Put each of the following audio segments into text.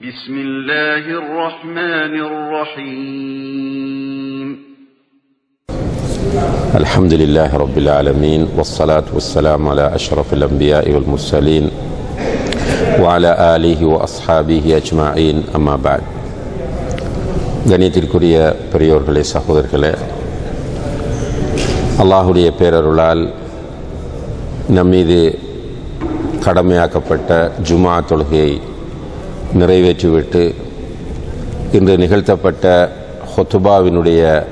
بسم الله الرحمن الرحيم الحمد لله رب العالمين والصلاة والسلام على أشرف الأنبياء والمرسلين وعلى آله وأصحابه أجمعين أما بعد கணியத்திற்குரிய பெரியோர்களே சகோதரர்களே அல்லாஹுடைய பேரருளால் நம்மீது கடமையாக்கப்பட்ட ஜுமா தொழுகையை நிறைவேற்றிவிட்டு இன்று நிகழ்த்தப்பட்ட ஹொத்துபாவினுடைய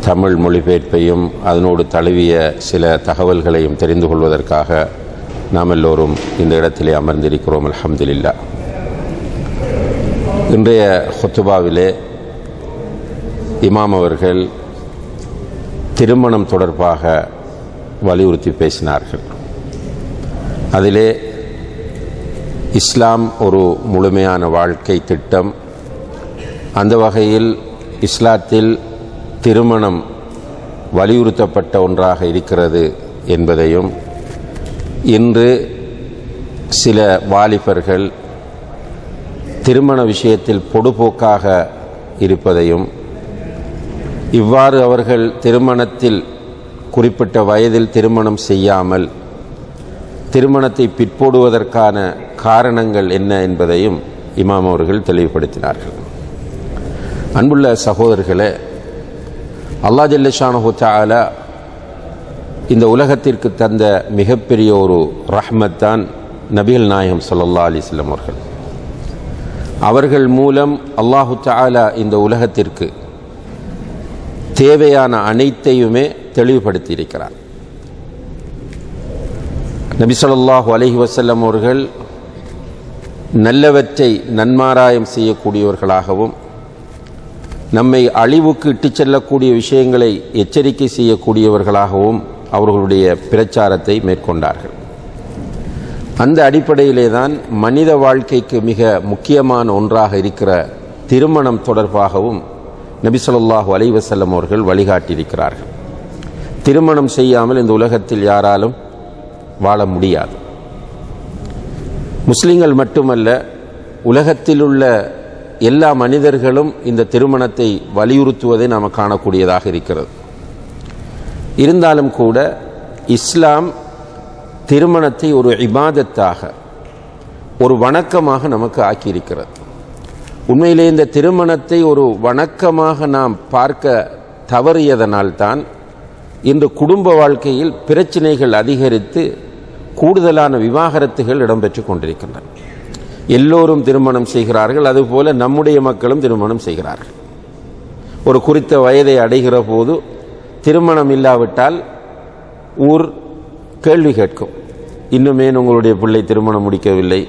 தமிழ் மொழிபெயர்ப்பையும் அதனோடு தழுவிய சில தகவல்களையும் தெரிந்து கொள்வதற்காக நாம் எல்லோரும் இந்த இடத்திலே அமர்ந்திருக்கிறோம் அலமதுல்லா இன்றைய ஹொத்துபாவிலே இமாம் அவர்கள் திருமணம் தொடர்பாக வலியுறுத்தி பேசினார்கள். அதிலே இஸ்லாம் ஒரு முழுமையான வாழ்க்கை திட்டம். அந்த வகையில் இஸ்லாத்தில் திருமணம் வலியுறுத்தப்பட்ட ஒன்றாக இருக்கிறது என்பதையும் இன்று சில வாலிபர்கள் திருமண விஷயத்தில் பொடுபோக்காக இருப்பதையும் இவ்வாறு அவர்கள் திருமணத்தில் குறிப்பிட்ட வயதில் திருமணம் செய்யாமல் திருமணத்தை பிற்போடுவதற்கான காரணங்கள் என்ன என்பதையும் இமாம் அவர்கள் தெளிவுபடுத்தினார்கள். அன்புள்ள சகோதரர்களே அல்லா ஜல்லஷானு தாலா இந்த உலகத்திற்கு தந்த மிகப்பெரிய ஒரு ரஹ்மத்தான் நபிகள் நாயகம் சொல்லல்லா அலிஸ்லம் அவர்கள். அவர்கள் மூலம் அல்லாஹு தாலா இந்த உலகத்திற்கு தேவையான அனைத்தையுமே தெளிவுபடுத்தியிருக்கிறார். இருக்கிறார் நபி சொல்லாஹு அலஹி வசல்லம் அவர்கள் நல்லவற்றை நன்மாராயம் செய்யக்கூடியவர்களாகவும் நம்மை அழிவுக்கு இட்டுச் செல்லக்கூடிய விஷயங்களை எச்சரிக்கை செய்யக்கூடியவர்களாகவும் அவர்களுடைய பிரச்சாரத்தை மேற்கொண்டார்கள். அந்த அடிப்படையிலே தான் மனித வாழ்க்கைக்கு மிக முக்கியமான ஒன்றாக இருக்கிற திருமணம் தொடர்பாகவும் நபி சொல்லாஹு அலி வசல்லம் அவர்கள் வழிகாட்டியிருக்கிறார்கள். திருமணம் செய்யாமல் இந்த உலகத்தில் யாராலும் வாழ முடியாது. முஸ்லிம்கள் மட்டுமல்ல உலகத்தில் உள்ள எல்லா மனிதர்களும் இந்த திருமணத்தை வலியுறுத்துவதை நாம் காணக்கூடியதாக இருக்கிறது. இருந்தாலும் கூட இஸ்லாம் திருமணத்தை ஒரு இபாதத்தாக ஒரு வணக்கமாக நமக்கு ஆக்கியிருக்கிறது. உண்மையிலே இந்த திருமணத்தை ஒரு வணக்கமாக நாம் பார்க்க தவறியதனால்தான் இன்று குடும்ப வாழ்க்கையில் பிரச்சனைகள் அதிகரித்து கூடுதலான விவாகரத்துகள் இடம்பெற்று கொண்டிருக்கின்றன. எல்லோரும் திருமணம் செய்கிறார்கள் அதுபோல நம்முடைய மக்களும் திருமணம் செய்கிறார்கள். ஒரு குறித்த வயதை அடைகிற போது திருமணம் இல்லாவிட்டால் ஊர் கேள்வி கேட்கும். இன்னுமே உங்களுடைய பிள்ளை திருமணம் முடிக்கவில்லை.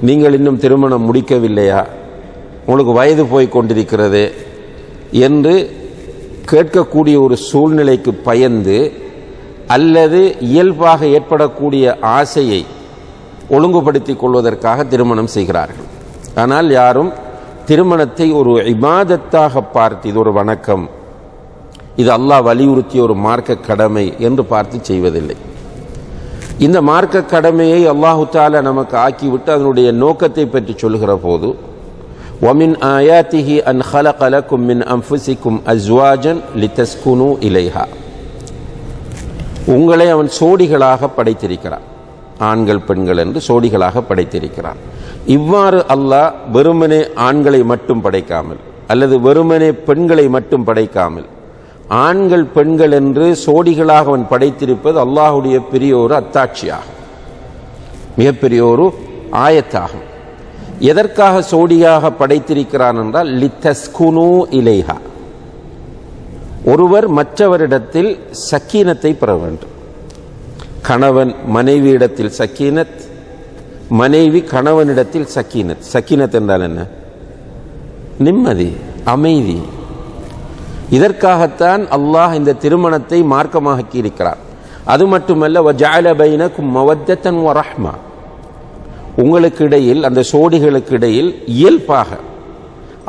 நீங்கள் இன்னும் திருமணம் முடிக்கவில்லையா? உங்களுக்கு வயது போய் கொண்டிருக்கிறது என்று கேட்கக்கூடிய ஒரு சூழ்நிலைக்கு பயந்து அல்லது இயல்பாக ஏற்படக்கூடிய ஆசையை ஒழுங்குபடுத்தி கொள்வதற்காக திருமணம் செய்கிறார்கள். ஆனால் யாரும் திருமணத்தை ஒரு இபாதத்தாக பார்த்து இது ஒரு வணக்கம் இது அல்லாஹ் வலியுறுத்திய ஒரு மார்க்க கடமை என்று பார்த்து செய்வதில்லை. இந்த மார்க்க கடமையை அல்லாஹு தாலா நமக்கு ஆக்கிவிட்டு அதனுடைய நோக்கத்தை பற்றி சொல்கிற போது ஒமின் ஆயாத்திஹி அன் ஹலகலக்கும் மின் அம்ஃபுசிக்கும் அஸ்வாஜன் லித்தஸ்குனு இலைஹா. உங்களை அவன் சோடிகளாக படைத்திருக்கிறான். ஆண்கள் பெண்கள் என்று சோடிகளாக படைத்திருக்கிறான். இவ்வாறு அல்லாஹ் வெறுமனே ஆண்களை மட்டும் படைக்காமல் அல்லது வெறுமனே பெண்களை மட்டும் படைக்காமல் ஆண்கள் பெண்கள் என்று சோடிகளாக அவன் படைத்திருப்பது அல்லாஹுடைய பெரிய ஒரு அத்தாட்சியாகும். மிகப்பெரிய ஒரு ஆயத்தாகும். எதற்காக சோடியாக படைத்திருக்கிறான் என்றால் லித்தஸ்குனு இலேஹா. ஒருவர் மற்றவரிடத்தில் சக்கீனத்தை பெற வேண்டும். கணவன் மனைவியிடத்தில் சக்கீனத் மனைவி கணவனிடத்தில் சக்கீனத். சக்கீனத் என்றால் என்ன? நிம்மதி அமைதி. இதற்காகத்தான் அல்லாஹ் இந்த திருமணத்தை மார்க்கமாக்கி இருக்கிறார் அது மட்டுமல்ல வஜால மவத்தன் ரஹ்மா. உங்களுக்கு இடையில் அந்த சோடிகளுக்கு இடையில் இயல்பாக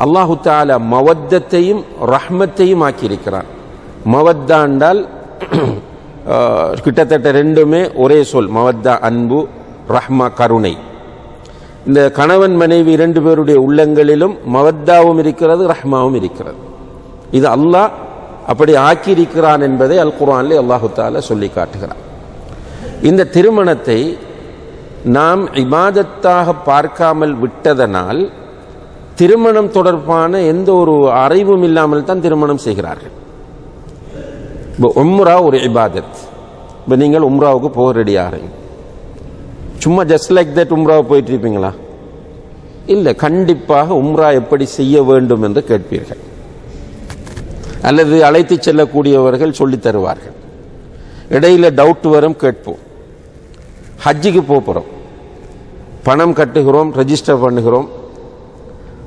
அல்லாஹு தால மவத்தத்தையும் ரஹ்மத்தையும் ஆக்கியிருக்கிறான். மவத்தாண்டால் கிட்டத்தட்ட ரெண்டுமே ஒரே சொல் மவத்தா அன்பு ரஹ்மா கருணை. இந்த கணவன் மனைவி இரண்டு பேருடைய உள்ளங்களிலும் மவத்தாவும் இருக்கிறது ரஹ்மாவும் இருக்கிறது. இது அல்லாஹ் அப்படி ஆக்கியிருக்கிறான் என்பதை அல் குரான்லே அல்லாஹு தால சொல்லி காட்டுகிறான். இந்த திருமணத்தை நாம் இமாதத்தாக பார்க்காமல் விட்டதனால் திருமணம் தொடர்பான எந்த ஒரு அறிவும் இல்லாமல் தான் திருமணம் செய்கிறார்கள். இப்போ உம்ரா ஒரு இபாதத். இப்போ நீங்கள் உம்ராவுக்கு போக ரெடி ஆகிறீங்க சும்மா ஜஸ்ட் லைக் தட் உம்ராவை போயிட்டு இருப்பீங்களா? இல்லை கண்டிப்பாக உம்ரா எப்படி செய்ய வேண்டும் என்று கேட்பீர்கள். அல்லது அழைத்து செல்லக்கூடியவர்கள் சொல்லித் தருவார்கள். இடையில டவுட் வரும் கேட்போம். ஹஜ்ஜுக்கு போகிறோம் பணம் கட்டுகிறோம் ரெஜிஸ்டர் பண்ணுகிறோம்.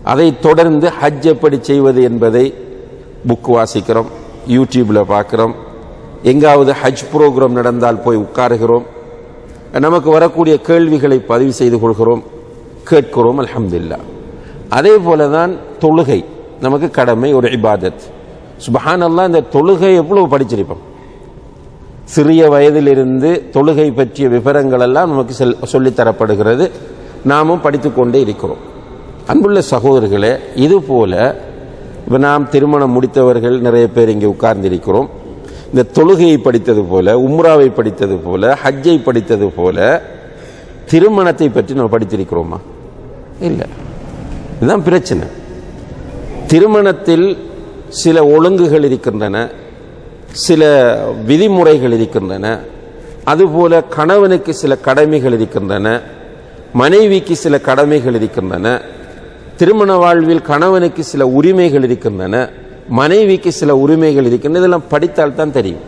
அதை தொடர்ந்து ஹஜ் எப்படி செய்வது என்பதை புக் வாசிக்கிறோம் யூடியூப்ல பார்க்குறோம். எங்காவது ஹஜ் ப்ரோக்ராம் நடந்தால் போய் உட்காருகிறோம். நமக்கு வரக்கூடிய கேள்விகளை பதிவு செய்து கொள்கிறோம் கேட்கிறோம் அலமதுல்லா அதே போல தான் தொழுகை. நமக்கு கடமை ஒரு இபாதத். சுபஹானல்லாம் இந்த தொழுகை எவ்வளவு படிச்சிருப்போம்? சிறிய வயதிலிருந்து தொழுகை பற்றிய விவரங்கள் எல்லாம் நமக்கு செல் சொல்லித்தரப்படுகிறது. நாமும் படித்துக்கொண்டே இருக்கிறோம். அன்புள்ள சகோதரர்களே இதுபோல் இப்போ நாம் திருமணம் முடித்தவர்கள் நிறைய பேர் இங்கே உட்கார்ந்திருக்கிறோம். இந்த தொழுகையை படித்தது போல உம்ராவை படித்தது போல ஹஜ்ஜை படித்தது போல திருமணத்தை பற்றி நம்ம படித்திருக்கிறோமா? இல்லை. இதுதான் பிரச்சனை. திருமணத்தில் சில ஒழுங்குகள் இருக்கின்றன சில விதிமுறைகள் இருக்கின்றன அதுபோல கணவனுக்கு சில கடமைகள் இருக்கின்றன மனைவிக்கு சில கடமைகள் இருக்கின்றன திருமண வாழ்வில் கணவனுக்கு சில உரிமைகள் இருக்கின்றன மனைவிக்கு சில உரிமைகள் இருக்கின்றன இதெல்லாம் படித்தால் தான் தெரியும்.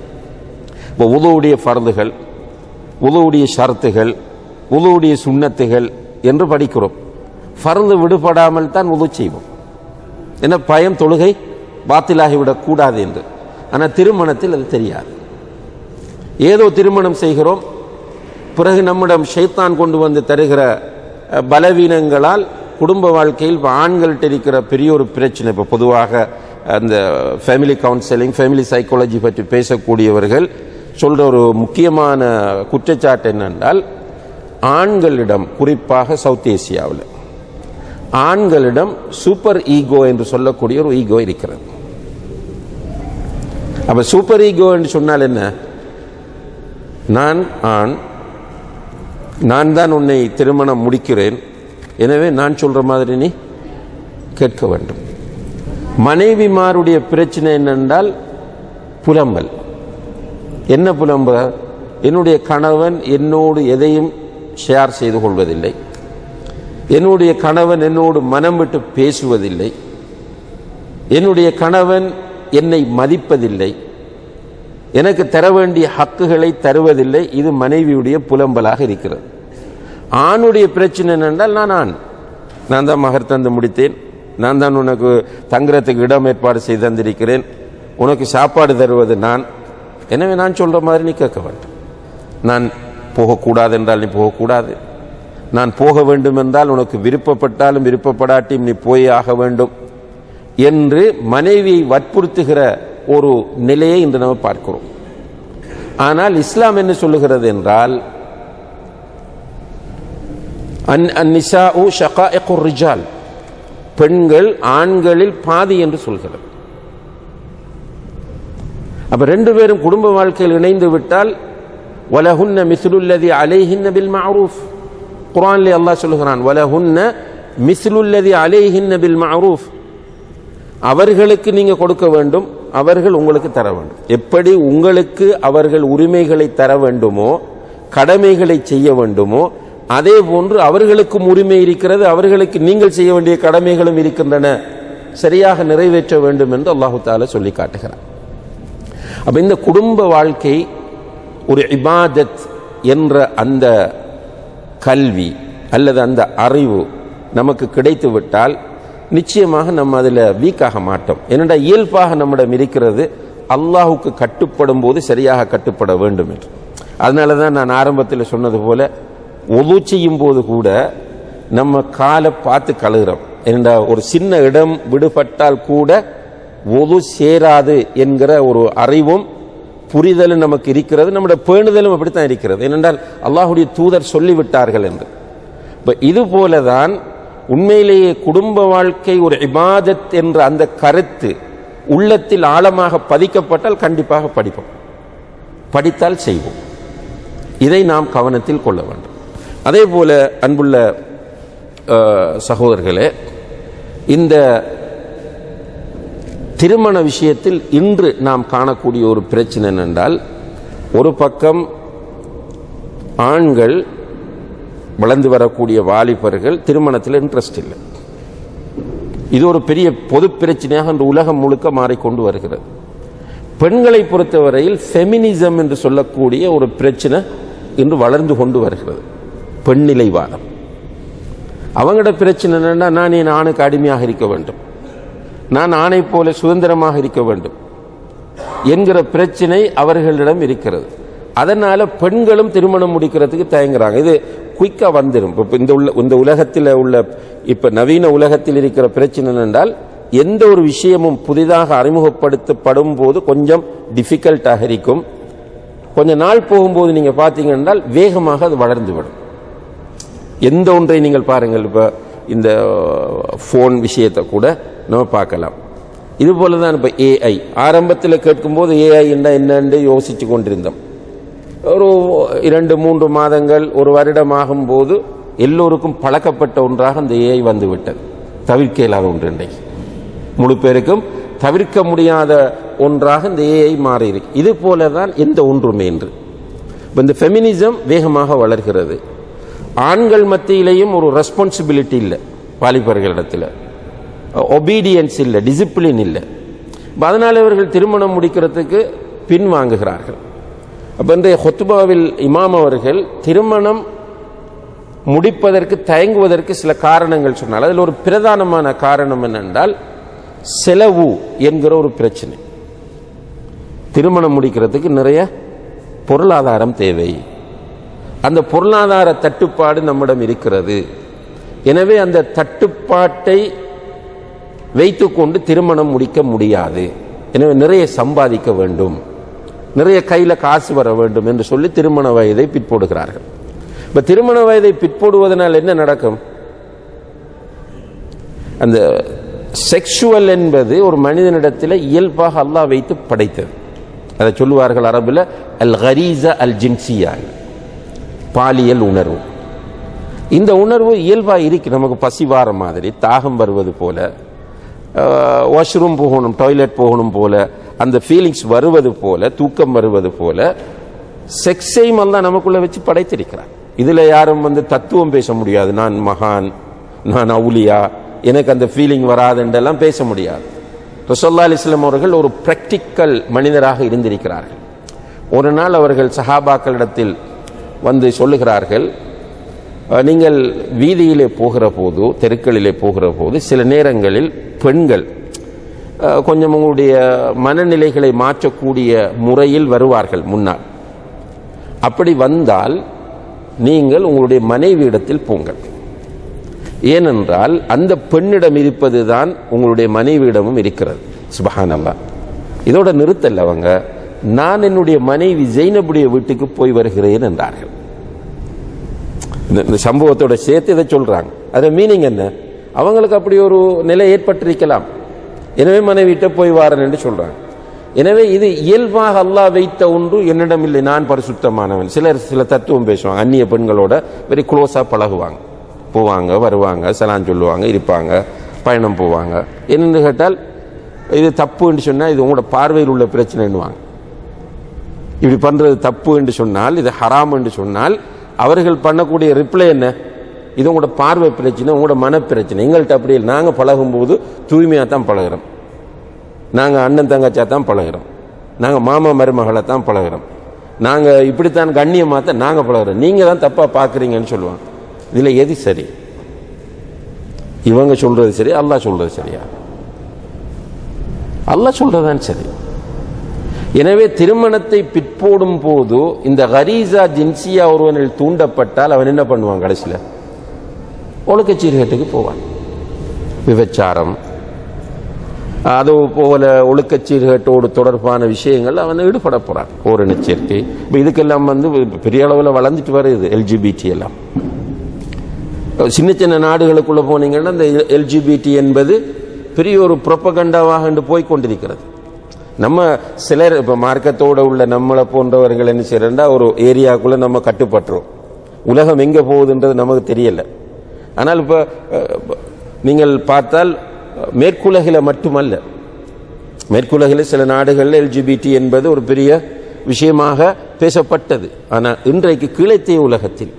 இப்போ உதவுடைய ஃபர்துகள் உதவுடைய ஷரத்துகள் உதவுடைய சுண்ணத்துகள் என்று படிக்கிறோம். ஃபர்து விடுபடாமல் தான் உது செய்வோம். என்ன பயம் தொழுகை? பாத்திலாகிவிடக் கூடாது என்று. ஆனால் திருமணத்தில் அது தெரியாது. ஏதோ திருமணம் செய்கிறோம் பிறகு நம்மிடம் ஷைத்தான் கொண்டு வந்து தருகிற பலவீனங்களால் குடும்ப வாழ்க்கையில் இப்போ ஆண்கள்கிட்ட இருக்கிற பெரிய ஒரு பிரச்சனை. இப்போ பொதுவாக அந்த ஃபேமிலி கவுன்சிலிங் ஃபேமிலி சைக்காலஜி பற்றி பேசக்கூடியவர்கள் சொல்கிற ஒரு முக்கியமான குற்றச்சாட்டு என்னென்றால் ஆண்களிடம் குறிப்பாக சவுத் ஏசியாவில் ஆண்களிடம் சூப்பர் ஈகோ என்று சொல்லக்கூடிய ஒரு ஈகோ இருக்கிறது. அப்போ சூப்பர் ஈகோ என்று சொன்னால் என்ன? நான் ஆண் நான் தான் உன்னை திருமணம் முடிக்கிறேன். எனவே நான் சொல்ற மாதிரி நீ கேட்க வேண்டும். மனைவிமாருடைய பிரச்சனை என்னென்றால் புலம்பல். என்ன புலம்பல்? என்னுடைய கணவன் என்னோடு எதையும் ஷேர் செய்து கொள்வதில்லை. என்னுடைய கணவன் என்னோடு மனம் விட்டு பேசுவதில்லை. என்னுடைய கணவன் என்னை மதிப்பதில்லை. எனக்கு தர வேண்டிய ஹக்குகளை தருவதில்லை. இது மனைவியுடைய புலம்பலாக இருக்கிறது. ஆணுடைய பிரச்சனை என்னென்றால் நான் ஆண். நான் தான் மகர் தந்து முடித்தேன். நான் தான் உனக்கு தங்குறதுக்கு இடம் ஏற்பாடு செய்து தந்திருக்கிறேன். உனக்கு சாப்பாடு தருவது நான். எனவே நான் சொல்ற மாதிரி நீ கேட்க வேண்டும். நான் போகக்கூடாது என்றால் நீ போகக்கூடாது. நான் போக வேண்டும் என்றால் உனக்கு விருப்பப்பட்டாலும் விருப்பப்படாட்டியும் நீ போயே ஆக வேண்டும் என்று மனைவியை வற்புறுத்துகிற ஒரு நிலையை இன்று நம்ம பார்க்கிறோம். ஆனால் இஸ்லாம் என்ன சொல்லுகிறது என்றால் அன் அந்நிசாஉ ஷகாஇகுர் ரிஜால். பெண்கள் ஆண்களில் பாதி என்று சொல்கிறது. அப்ப ரெண்டு பேரும் குடும்ப வாழ்க்கையில் இணைந்து விட்டால் வலஹுன்ன மிஸ்லுல்லதி அலைஹின்ன பில் மஅரூஃப் குர்ஆன்ல அல்லாஹ் சொல்லுகிறான் வலஹுன்ன மிஸ்லுல்லதி அலைஹின்ன பில் மஅரூஃப் அவர்களுக்கு நீங்க கொடுக்க வேண்டும் அவர்கள் உங்களுக்கு தர வேண்டும். எப்படி உங்களுக்கு அவர்கள் உரிமைகளை தர வேண்டுமோ கடமைகளை செய்ய வேண்டுமோ அதே போன்று அவர்களுக்கும் உரிமை இருக்கிறது அவர்களுக்கு நீங்கள் செய்ய வேண்டிய கடமைகளும் இருக்கின்றன. சரியாக நிறைவேற்ற வேண்டும் என்று அல்லாஹு தால சொல்லி காட்டுகிறார் அப்ப இந்த குடும்ப வாழ்க்கை ஒரு இபாதத் என்ற அந்த கல்வி அல்லது அந்த அறிவு நமக்கு கிடைத்து விட்டால் நிச்சயமாக நம்ம அதில் வீக்காக மாட்டோம். என்னடா இயல்பாக நம்மிடம் இருக்கிறது அல்லாஹுக்கு கட்டுப்படும் போது சரியாக கட்டுப்பட வேண்டும் என்று. அதனால தான் நான் ஆரம்பத்தில் சொன்னது போல ஒது செய்யும் போது கூட நம்ம காலை பார்த்து கழுகிறோம். என்னடா ஒரு சின்ன இடம் விடுபட்டால் கூட ஒது சேராது என்கிற ஒரு அறிவும் புரிதலும் நமக்கு இருக்கிறது. நம்முடைய பேணுதலும் அப்படித்தான் இருக்கிறது. ஏனென்றால் அல்லாஹுடைய தூதர் சொல்லிவிட்டார்கள் என்று. இப்போ இது போல தான் உண்மையிலேயே குடும்ப வாழ்க்கை ஒரு இபாதத் என்ற அந்த கருத்து உள்ளத்தில் ஆழமாக பதிக்கப்பட்டால் கண்டிப்பாக படிப்போம். படித்தால் செய்வோம். இதை நாம் கவனத்தில் கொள்ள வேண்டும். அதே போல அன்புள்ள சகோதரர்களே இந்த திருமண விஷயத்தில் இன்று நாம் காணக்கூடிய ஒரு பிரச்சனை என்னென்றால் ஒரு பக்கம் ஆண்கள் வளர்ந்து வரக்கூடிய வாலிபர்கள் திருமணத்தில் இன்ட்ரெஸ்ட் இல்லை. இது ஒரு பெரிய பொது பிரச்சனையாக இன்று உலகம் முழுக்க மாறிக்கொண்டு வருகிறது. பெண்களை பொறுத்தவரையில் ஃபெமினிசம் என்று சொல்லக்கூடிய ஒரு பிரச்சனை இன்று வளர்ந்து கொண்டு வருகிறது. பெண்ணிலைவாதம். அவங்களோட பிரச்சனை என்னன்னா நான் என் ஆணுக்கு அடிமையாக இருக்க வேண்டும். நான் ஆணை போல சுதந்திரமாக இருக்க வேண்டும் என்கிற பிரச்சனை அவர்களிடம் இருக்கிறது. அதனால பெண்களும் திருமணம் முடிக்கிறதுக்கு தயங்குறாங்க. இது குயிக்கா வந்துடும் இப்போ இந்த உள்ள இந்த உலகத்தில் உள்ள இப்ப நவீன உலகத்தில் இருக்கிற பிரச்சனை என்றால் எந்த ஒரு விஷயமும் புதிதாக அறிமுகப்படுத்தப்படும் போது கொஞ்சம் டிஃபிகல்ட்டாக இருக்கும். கொஞ்ச நாள் போகும்போது நீங்க பார்த்தீங்கன்னா வேகமாக அது வளர்ந்துவிடும் எந்த ஒன்றை நீங்கள் பாருங்கள் இப்போ இந்த ஃபோன் விஷயத்தை கூட நம்ம பார்க்கலாம். இது போல தான் இப்போ ஏஐ ஆரம்பத்தில் கேட்கும்போது ஏஐ என்ன என்னன்னு யோசிச்சு கொண்டிருந்தோம். ஒரு இரண்டு மூன்று மாதங்கள் ஒரு வருடம் ஆகும்போது எல்லோருக்கும் பழக்கப்பட்ட ஒன்றாக அந்த ஏஐ வந்துவிட்டது. தவிர்க்க இயலாத ஒன்று இன்றைக்கு. முழு பேருக்கும் தவிர்க்க முடியாத ஒன்றாக இந்த ஏஐ மாறி இருக்கு. இது போல தான் எந்த ஒன்றுமே என்று இப்போ இந்த ஃபெமினிசம் வேகமாக வளர்கிறது. ஆண்கள் மத்தியிலையும் ஒரு ரெஸ்பான்சிபிலிட்டி இல்லை வாலிபர்களிடத்தில். ஒபீடியன்ஸ் இல்லை டிசிப்ளின் இல்லை. அதனால் இவர்கள் திருமணம் முடிக்கிறதுக்கு பின் வாங்குகிறார்கள். அப்போ இன்றைய ஹொத்துபாவில் இமாம் அவர்கள் திருமணம் முடிப்பதற்கு தயங்குவதற்கு சில காரணங்கள் சொன்னால் அதில் ஒரு பிரதானமான காரணம் என்னென்றால் செலவு என்கிற ஒரு பிரச்சனை. திருமணம் முடிக்கிறதுக்கு நிறைய பொருளாதாரம் தேவை. அந்த பொருளாதார தட்டுப்பாடு நம்மிடம் இருக்கிறது. எனவே அந்த தட்டுப்பாட்டை வைத்துக்கொண்டு திருமணம் முடிக்க முடியாது. எனவே நிறைய சம்பாதிக்க வேண்டும். நிறைய கையில் காசு வர வேண்டும் என்று சொல்லி திருமண வயதை பிற்போடுகிறார்கள். இப்போ திருமண வயதை பிற்போடுவதனால் என்ன நடக்கும்? அந்த செக்ஷுவல் என்பது ஒரு மனிதனிடத்தில் இயல்பாக அல்லாஹ் வைத்து படைத்தது. அதை சொல்லுவார்கள் அரபில் அல் ஹரீசா அல் ஜின்சியா பாலியல் உணர்வு. இந்த உணர்வு இயல்பாக இருக்கு. நமக்கு பசி வார மாதிரி. தாகம் வருவது போல வாஷ்ரூம் போகணும் டாய்லெட் போகணும் போல அந்த ஃபீலிங்ஸ் வருவது போல தூக்கம் வருவது போல செக்ஸையும் எல்லாம் நமக்குள்ள வச்சு படைத்திருக்கிறார். இதுல யாரும் வந்து தத்துவம் பேச முடியாது. நான் மகான் நான் அவுலியா எனக்கு அந்த ஃபீலிங் வராதுன்றெல்லாம் பேச முடியாது. ரசோல்லா அலிஸ்லாம் அவர்கள் ஒரு பிராக்டிக்கல் மனிதராக இருந்திருக்கிறார்கள். ஒரு நாள் அவர்கள் சஹாபாக்களிடத்தில் வந்து சொல்லுகிறார்கள் நீங்கள் வீதியிலே போகிற போது தெருக்களிலே போகிற போது சில நேரங்களில் பெண்கள் கொஞ்சம் உங்களுடைய மனநிலைகளை மாற்றக்கூடிய முறையில் வருவார்கள் முன்னால். அப்படி வந்தால் நீங்கள் உங்களுடைய மனைவியிடத்தில் போங்கள். ஏனென்றால் அந்த பெண்ணிடம் இருப்பதுதான் உங்களுடைய மனைவியிடமும் இருக்கிறது. சுபஹானல்லா. இதோட நிறுத்தல் அவங்க நான் என்னுடைய மனைவி ஜெயினபுடைய வீட்டுக்கு போய் வருகிறேன் என்றார்கள். இந்த இந்த சம்பவத்தோட சேர்த்து இதை சொல்றாங்க. அது மீனிங் என்ன? அவங்களுக்கு அப்படி ஒரு நிலை ஏற்பட்டிருக்கலாம். எனவே மனைவிட்ட போய் வாரன் என்று சொல்றாங்க. எனவே இது இயல்பாக அல்லாஹ் வைத்த ஒன்று என்னிடம் இல்லை நான் பரிசுத்தமானவன். சிலர் சில தத்துவம் பேசுவாங்க. அந்நிய பெண்களோட வெரி க்ளோஸாக பழகுவாங்க. போவாங்க வருவாங்க சலான் சொல்லுவாங்க இருப்பாங்க பயணம் போவாங்க. என்னென்னு கேட்டால் இது தப்புன்னு சொன்னால் இது உங்களோட பார்வையில் உள்ள பிரச்சனைன்னுவாங்க. இப்படி பண்ணுறது தப்பு என்று சொன்னால் இது ஹராம் என்று சொன்னால் அவர்கள் பண்ணக்கூடிய ரிப்ளை என்ன? இது உங்களோட பார்வை பிரச்சனை உங்களோட மனப்பிரச்சனை. எங்கள்கிட்ட அப்படி இல்லை. நாங்கள் பழகும்போது தூய்மையாக தான் பழகுறோம். நாங்கள் அண்ணன் தங்கச்சியாக தான் பழகுறோம். நாங்கள் மாமா மருமகளை தான் பழகுறோம். நாங்கள் இப்படித்தான் கண்ணியமாக தான் நாங்கள் பழகுறோம். நீங்கள் தான் தப்பாக பார்க்குறீங்கன்னு சொல்லுவாங்க. இதில் எது சரி? இவங்க சொல்றது சரி அல்லாஹ் சொல்றது சரியா? அல்லாஹ் சொல்கிறதான் சரி. எனவே திருமணத்தை போடும் போது இந்த ஹரீசா ஜின்சியா ஒருவனில் தூண்டப்பட்டால் அவன் என்ன பண்ணுவான் கடைசியில்? ஒழுக்கச் சீர்கேட்டுக்கு போவான். விபச்சாரம். அது போல ஒழுக்க சீர்கேட்டோடு தொடர்பான விஷயங்கள் அவன் ஈடுபட போறான். ஓரணி சேர்க்கை இப்போ இதுக்கெல்லாம் வந்து பெரிய அளவில் வளர்ந்துட்டு வருது எல்ஜிபிடி எல்லாம். சின்ன சின்ன நாடுகளுக்குள்ள போனீங்கன்னா இந்த எல்ஜிபிடி என்பது பெரிய ஒரு புரப்பகண்டாவாக போய் கொண்டிருக்கிறது. நம்ம சிலர் இப்போ மார்க்கத்தோட உள்ள நம்மளை போன்றவர்கள் என்ன செய்யறா ஒரு ஏரியாக்குள்ள நம்ம கட்டுப்பட்டுரும் உலகம் எங்கே போகுதுன்றது நமக்கு தெரியல. ஆனால் இப்போ நீங்கள் பார்த்தால் மேற்குலகில மட்டுமல்ல. மேற்குலகில் சில நாடுகளில் எல்ஜிபிடி என்பது ஒரு பெரிய விஷயமாக பேசப்பட்டது. ஆனால் இன்றைக்கு கீழைத்தே உலகத்தில்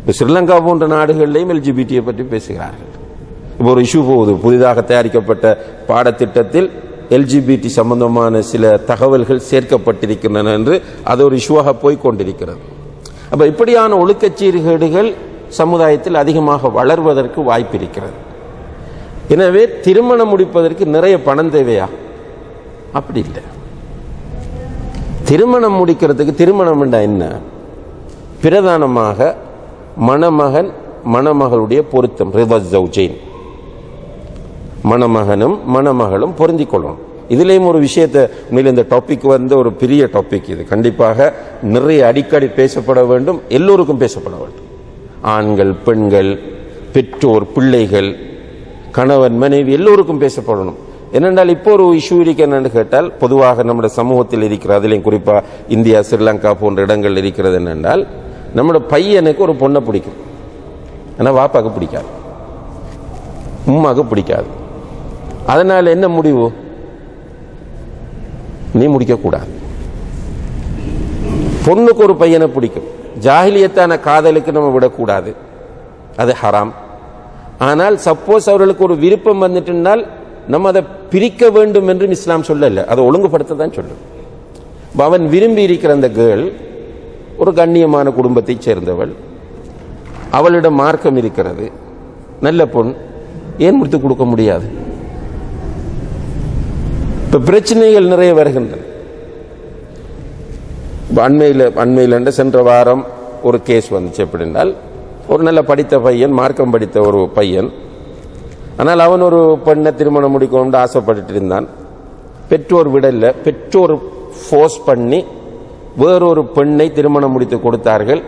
இப்போ ஸ்ரீலங்கா போன்ற நாடுகளிலையும் எல்ஜிபிடியை பற்றி பேசுகிறார்கள். இப்போ ஒரு இஷ்யூ போகுது. புதிதாக தயாரிக்கப்பட்ட பாடத்திட்டத்தில் எல்ஜிபிடி சம்பந்தமான சில தகவல்கள் சேர்க்கப்பட்டிருக்கின்றன என்று அது ஒரு இஷ்யூவாக போய் கொண்டிருக்கிறது. அப்போ இப்படியான ஒழுக்கச் சீர்கேடுகள் சமுதாயத்தில் அதிகமாக வளர்வதற்கு வாய்ப்பு இருக்கிறது. எனவே திருமணம் முடிப்பதற்கு நிறைய பணம் தேவையா? அப்படி இல்லை. திருமணம் முடிக்கிறதுக்கு திருமணம் என்ன? பிரதானமாக மணமகன் மணமகளுடைய பொருத்தம் ரிவஜெயின் மணமகனும் மணமகளும் பொருந்திக் கொள்ளணும் இதுலேயும் ஒரு விஷயத்தை உண்மையில் இந்த டாபிக் வந்து ஒரு பெரிய டாபிக் இது. கண்டிப்பாக நிறைய அடிக்கடி பேசப்பட வேண்டும் எல்லோருக்கும் பேசப்பட வேண்டும். ஆண்கள் பெண்கள் பெற்றோர் பிள்ளைகள் கணவன் மனைவி எல்லோருக்கும் பேசப்படணும். என்னென்றால் இப்போ ஒரு இஷ்யூ இருக்கு என்னன்னு கேட்டால் பொதுவாக நம்முடைய சமூகத்தில் இருக்கிற அதிலையும் குறிப்பாக இந்தியா ஸ்ரீலங்கா போன்ற இடங்கள் இருக்கிறது என்னென்றால் நம்மளோட பையனுக்கு ஒரு பொண்ணை பிடிக்கும். ஆனால் வாப்பாக்கு பிடிக்காது. உம்மாக பிடிக்காது. அதனால் என்ன முடிவு? நீ முடிக்கக்கூடாது. பொண்ணுக்கு ஒரு பையனை பிடிக்கும். ஜாகிலியத்தான காதலுக்கு நம்ம விடக்கூடாது. அது ஹராம். ஆனால் சப்போஸ் அவர்களுக்கு ஒரு விருப்பம் வந்துட்டுனால் நம்ம அதை பிரிக்க வேண்டும் என்று இஸ்லாம் சொல்லல. அதை ஒழுங்குபடுத்த தான் சொல்லும் அவன் விரும்பி இருக்கிற அந்த கேர்ள் ஒரு கண்ணியமான குடும்பத்தைச் சேர்ந்தவள். அவளிடம் மார்க்கம் இருக்கிறது. நல்ல பொண் ஏன் முடித்து கொடுக்க முடியாது? இப்போ பிரச்சனைகள் நிறைய வருகின்றன. இப்போ அண்மையில் அண்மையில் சென்ற வாரம் ஒரு கேஸ் வந்துச்சு எப்படின்னால் ஒரு நல்ல படித்த பையன் மார்க்கம் படித்த ஒரு பையன். ஆனால் அவன் ஒரு பெண்ணை திருமணம் முடிக்கணும்னு ஆசைப்பட்டுட்டு இருந்தான். பெற்றோர் விடல பெற்றோர் ஃபோர்ஸ் பண்ணி வேறொரு பெண்ணை திருமணம் முடித்து கொடுத்தார்கள்.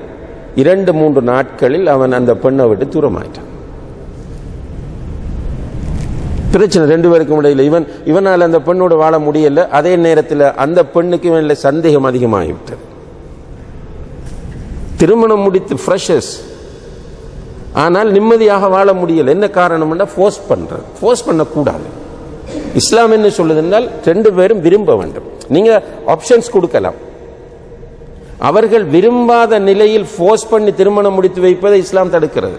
இரண்டு மூன்று நாட்களில் அவன் அந்த பெண்ணை விட்டு தூரமாயிட்டான். பிரச்சனை ரெண்டு பேருக்கும் இடையில். இவன் இவனால் அந்த பெண்ணோட வாழ முடியல. அதே நேரத்தில் அந்த பெண்ணுக்கு இவன்ல சந்தேகம் அதிகமாகிவிட்டது. திருமணம் முடித்து ஃப்ரெஷஸ் ஆனால் நிம்மதியாக வாழ முடியல. என்ன காரணம்னா ஃபோர்ஸ் பண்ணுறது ஃபோர்ஸ் பண்ணக்கூடாது. இஸ்லாம் என்ன சொல்லுதுனால் ரெண்டு பேரும் விரும்ப வேண்டும். நீங்க ஆப்ஷன்ஸ் கொடுக்கலாம். அவர்கள் விரும்பாத நிலையில் ஃபோர்ஸ் பண்ணி திருமணம் முடித்து வைப்பதை இஸ்லாம் தடுக்கிறது.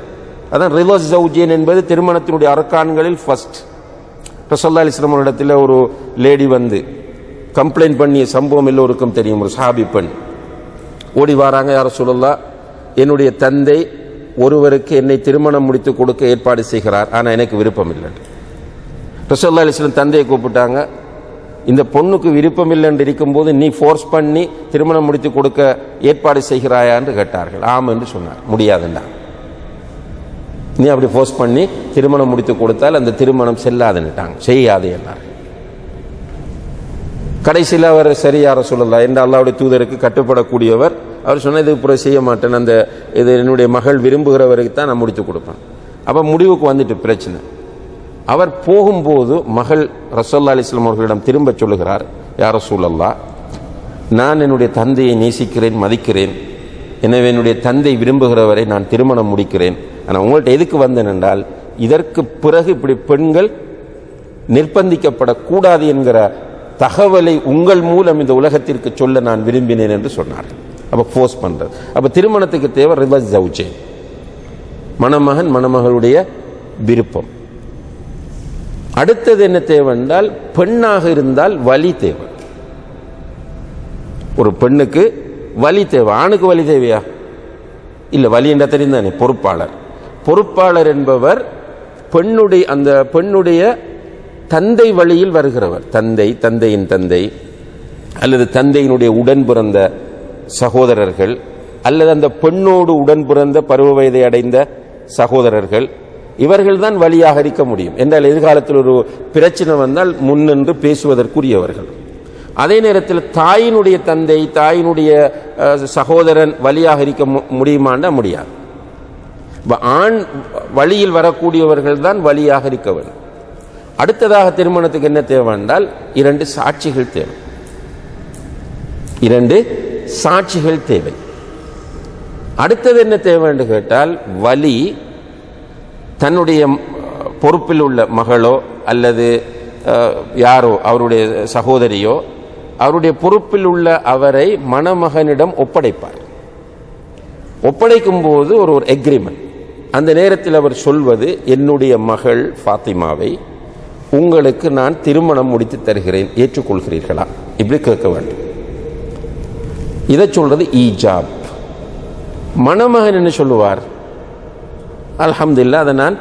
அதான் ரிவர்ஸ் ஜவுஜியன் என்பது திருமணத்தினுடைய அரக்கான்களில் ஃபர்ஸ்ட் ரசல்லா அலிஸ்லாம் இடத்துல ஒரு லேடி வந்து கம்ப்ளைண்ட் பண்ணிய சம்பவம் எல்லோருக்கும் தெரியும் ஒரு சாபி பெண். ஓடி வராங்க யார சொல்லலாம் என்னுடைய தந்தை ஒருவருக்கு என்னை திருமணம் முடித்து கொடுக்க ஏற்பாடு செய்கிறார். ஆனால் எனக்கு விருப்பம் இல்லை. ரசோல்லா அலிஸ்லாம் தந்தையை கூப்பிட்டாங்க இந்த பொண்ணுக்கு விருப்பம் இல்லை என்று இருக்கும்போது நீ ஃபோர்ஸ் பண்ணி திருமணம் முடித்து கொடுக்க ஏற்பாடு செய்கிறாயா? என்று கேட்டார்கள். ஆம் என்று சொன்னார். முடியாதுண்டா. நீ அப்படி ஃபோர்ஸ் பண்ணி திருமணம் முடித்து கொடுத்தால் அந்த திருமணம் செல்லாதுன்னுட்டாங்க. செய்யாது என்றார் கடைசியில் அவர் சரியார சொல்லலாம் என்று அல்லாவுடைய தூதருக்கு கட்டுப்படக்கூடியவர் அவர் சொன்னது புற செய்ய மாட்டேன் அந்த இது என்னுடைய மகள் விரும்புகிறவருக்கு தான் நான் முடித்து கொடுப்பேன். அப்போ முடிவுக்கு வந்துட்டு பிரச்சனை. அவர் போகும்போது மகள் ரசோல்லா அலிஸ்லாம் அவர்களிடம் திரும்ப சொல்லுகிறார் யார சூழல்லா நான் என்னுடைய தந்தையை நேசிக்கிறேன் மதிக்கிறேன். எனவே என்னுடைய தந்தை விரும்புகிறவரை நான் திருமணம் முடிக்கிறேன். ஆனால் உங்கள்கிட்ட எதுக்கு வந்தேன் என்றால் இதற்கு பிறகு இப்படி பெண்கள் நிர்பந்திக்கப்படக்கூடாது என்கிற தகவலை உங்கள் மூலம் இந்த உலகத்திற்கு சொல்ல நான் விரும்பினேன் என்று சொன்னார் அப்போ ஃபோர்ஸ் பண்றது. அப்போ திருமணத்துக்கு தேவை ரிவர்ஸ் ஜவுஜே மணமகன் மணமகளுடைய விருப்பம். அடுத்தது என்ன தேவை என்றால் பெண்ணாக இருந்தால் வலி தேவை. ஒரு பெண்ணுக்கு வலி தேவை. ஆணுக்கு வலி தேவையா? இல்லை வலி என்ற தெரியும் தானே பொறுப்பாளர். பொறுப்பாளர் என்பவர் பெண்ணுடைய அந்த பெண்ணுடைய தந்தை வழியில் வருகிறவர். தந்தை தந்தையின் தந்தை அல்லது தந்தையினுடைய உடன் பிறந்த சகோதரர்கள் அல்லது அந்த பெண்ணோடு உடன் பிறந்த பருவ வயதை அடைந்த சகோதரர்கள் இவர்கள் தான் வழியாக இருக்க முடியும். என்றால் எதிர்காலத்தில் ஒரு பிரச்சனை வந்தால் முன்னின்று பேசுவதற்குரியவர்கள். அதே நேரத்தில் தாயினுடைய தந்தை தாயினுடைய சகோதரன் வழியாக இருக்க மு- முடியுமாண்டா முடியாது. ஆண் வழியில் வரக்கூடியவர்கள் தான் வழியாக இருக்க வேண்டும். அடுத்ததாக திருமணத்துக்கு என்ன தேவை என்றால் இரண்டு சாட்சிகள் தேவை. இரண்டு சாட்சிகள் தேவை. அடுத்தது என்ன தேவை என்று கேட்டால் வலி தன்னுடைய பொறுப்பில் உள்ள மகளோ அல்லது அஹ், யாரோ அவருடைய சகோதரியோ அவருடைய பொறுப்பில் உள்ள அவரை மணமகனிடம் ஒப்படைப்பார். ஒப்படைக்கும் போது ஒரு ஒரு எக்ரிமெண்ட் அந்த நேரத்தில் அவர் சொல்வது என்னுடைய மகள் ஃபாத்திமாவை உங்களுக்கு நான் திருமணம் முடித்து தருகிறேன் ஏற்றுக்கொள்கிறீர்களா? இப்படி கேட்க வேண்டும். இதை சொல்றது ஈஜாப். மணமகன் என்ன சொல்லுவார்? அல்ஹம்துலில்லா அதை நான்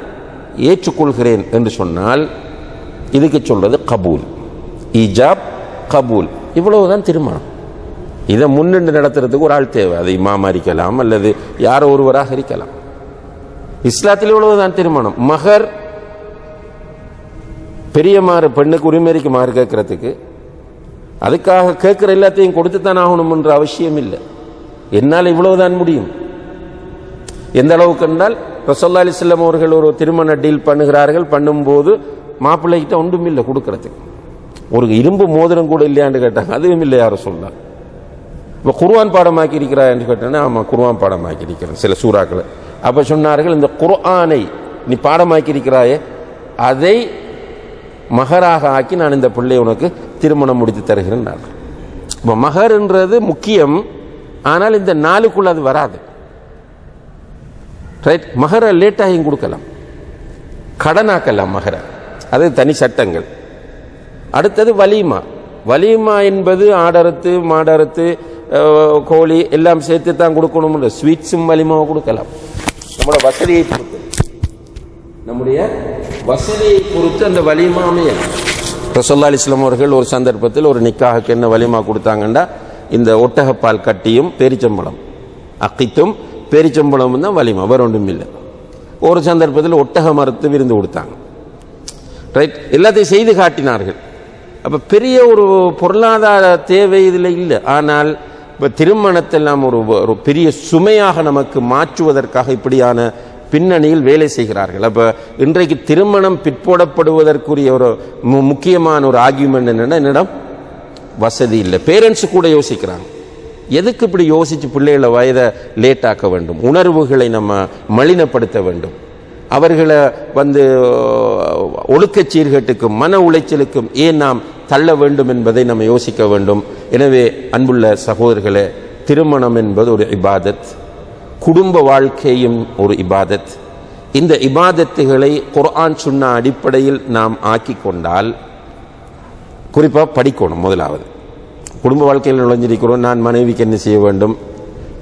ஏற்றுக்கொள்கிறேன் என்று சொன்னால் இதுக்கு சொல்றது கபூல். ஈஜாப் கபூல். இவ்வளவுதான் திருமணம். இதை முன்னின்று நடத்துறதுக்கு ஒரு ஆள் தேவை. அது இமாமா இருக்கலாம் அல்லது யாரோ ஒருவராக இருக்கலாம். இஸ்லாத்தில் இவ்வளவுதான் திருமணம். மகர் பெரிய மாறு பெண்ணுக்கு உரிமைக்கு மாறு கேட்கறதுக்கு அதுக்காக கேட்கிற எல்லாத்தையும் கொடுத்து தான் ஆகணும்ன்ற அவசியம் இல்லை என்னால் இவ்வளவுதான் முடியும். எந்த அளவுக்கு என்றால் ரசோல்லா அலிஸ்லாம் அவர்கள் ஒரு திருமண டீல் பண்ணுகிறார்கள் பண்ணும்போது மாப்பிள்ளைகிட்ட ஒன்றும் இல்லை கொடுக்கறதுக்கு. ஒரு இரும்பு மோதிரம் கூட இல்லையான்னு கேட்டாங்க அதுவும் இல்லை யாரும் சொல்லலாம் இப்போ குருவான் பாடமாக்கி இருக்கிறா என்று கேட்டேன்னா ஆமாம் குருவான் பாடமாக்கி இருக்கிறேன் சில சூறாக்களை. அப்போ சொன்னார்கள் இந்த குர்ஆனை நீ பாடமாக்கியிருக்கிறாயே அதை மகராக ஆக்கி நான் இந்த பிள்ளை உனக்கு திருமணம் முடித்து தருகிறேன் இப்போ மகர்ன்றது முக்கியம் ஆனால் இந்த நாளுக்குள்ள அது வராது. ரைட் மகரை லேட்டாகியும் கொடுக்கலாம். கடனாக்கலாம் மகரை. அது தனி சட்டங்கள். அடுத்தது வலிமா. வலிமா என்பது ஆடறுத்து மாடறுத்து கோழி எல்லாம் சேர்த்து தான் கொடுக்கணும் ஸ்வீட்ஸும் வலிமாவை கொடுக்கலாம். நம்மளோட வசதியை பொறுத்து. நம்முடைய வசதியை பொறுத்து அந்த வலிமா அமையலாம் ரசோல்லா அலிஸ்லாம் அவர்கள் ஒரு சந்தர்ப்பத்தில் ஒரு நிக்காவுக்கு என்ன வலிமா கொடுத்தாங்கன்னா இந்த ஒட்டகப்பால் கட்டியும் பேரிச்சம்பழம். அக்கித்தும் பேரிச்சம்பழமும் தான் வலிமா வேற ஒன்றும் இல்லை. ஒரு சந்தர்ப்பத்தில் ஒட்டக மரத்து விருந்து கொடுத்தாங்க. ரைட் எல்லாத்தையும் செய்து காட்டினார்கள். அப்போ பெரிய ஒரு பொருளாதார தேவை இதில் இல்லை. ஆனால் இப்போ திருமணத்தெல்லாம் ஒரு ஒரு பெரிய சுமையாக நமக்கு மாற்றுவதற்காக இப்படியான பின்னணியில் வேலை செய்கிறார்கள். அப்போ இன்றைக்கு திருமணம் பிற்போடப்படுவதற்குரிய ஒரு மு- முக்கியமான ஒரு ஆர்கியூமெண்ட் என்னென்னா என்னிடம் வசதி இல்லை. பேரண்ட்ஸ் கூட யோசிக்கிறாங்க. எதுக்கு இப்படி யோசித்து பிள்ளைகளை வயதை லேட் ஆக்க வேண்டும்? உணர்வுகளை நம்ம மலினப்படுத்த வேண்டும். அவர்களை வந்து ஒழுக்கச் சீர்கேட்டுக்கும் மன உளைச்சலுக்கும் ஏன் நாம் தள்ள வேண்டும் என்பதை நம்ம யோசிக்க வேண்டும். எனவே அன்புள்ள சகோதரர்களே திருமணம் என்பது ஒரு இபாதத் குடும்ப வாழ்க்கையும் ஒரு இபாதத். இந்த இபாதத்துகளை குர்ஆன் சுன்னா அடிப்படையில் நாம் ஆக்கி கொண்டால் குறிப்பாக படிக்கணும் முதலாவது. குடும்ப வாழ்க்கையில் நுழைஞ்சிருக்கிறோம். நான் மனைவிக்கு என்ன செய்ய வேண்டும்?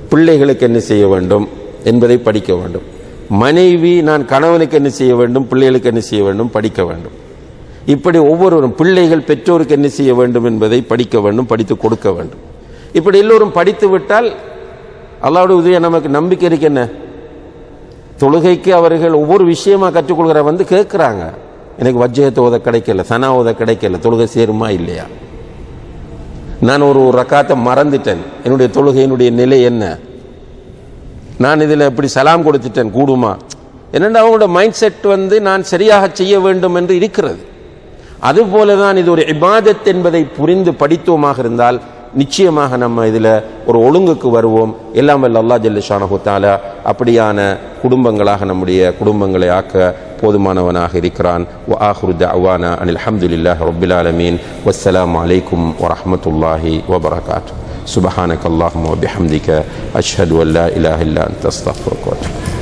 பிள்ளைகளுக்கு என்ன செய்ய வேண்டும்? என்பதை படிக்க வேண்டும். மனைவி நான் கணவனுக்கு என்ன செய்ய வேண்டும்? பிள்ளைகளுக்கு என்ன செய்ய வேண்டும்? படிக்க வேண்டும். இப்படி ஒவ்வொருவரும் பிள்ளைகள் பெற்றோருக்கு என்ன செய்ய வேண்டும் என்பதை படிக்க வேண்டும் படித்து கொடுக்க வேண்டும். இப்படி எல்லோரும் படித்து விட்டால் அல்லாவுடைய உதவியை நமக்கு நம்பிக்கை இருக்கு என்ன? தொழுகைக்கு அவர்கள் ஒவ்வொரு விஷயமா கற்றுக்கொள்கிற வந்து கேட்குறாங்க. எனக்கு வஜ்ஜயத்தை ஓத கிடைக்கல சனா ஓத கிடைக்கல தொழுகை சேருமா இல்லையா? நான் ஒரு ரக்காத்தை மறந்துட்டேன். என்னுடைய தொழுகையினுடைய நிலை என்ன? நான் இதில் இப்படி சலாம் கொடுத்துட்டேன் கூடுமா? என்னென்னா அவங்களோட மைண்ட் செட் வந்து நான் சரியாக செய்ய வேண்டும் என்று இருக்கிறது. அதுபோல தான் இது ஒரு இபாதத் என்பதை புரிந்து படித்தோமாக இருந்தால் நிச்சயமாக நம்ம இதில் ஒரு ஒழுங்குக்கு வருவோம். எல்லாம் வல்ல அல்லா ஜல்ல அப்படியான குடும்பங்களாக நம்முடைய குடும்பங்களை ஆக்க போதுமானவனாக இருக்கிறான். வ ஆஹிரு அனில் அஹமதுல்லாஹ் ரப்பில் ஆலமீன். அலைக்கும் வரஹ்மத்துல்லாஹி வபரகாத்துஹு சுபஹானக அல்லாஹும்ம வபிஹம்திக அஷ்ஹது அல்லா இலாஹ் இல்லா அன்த.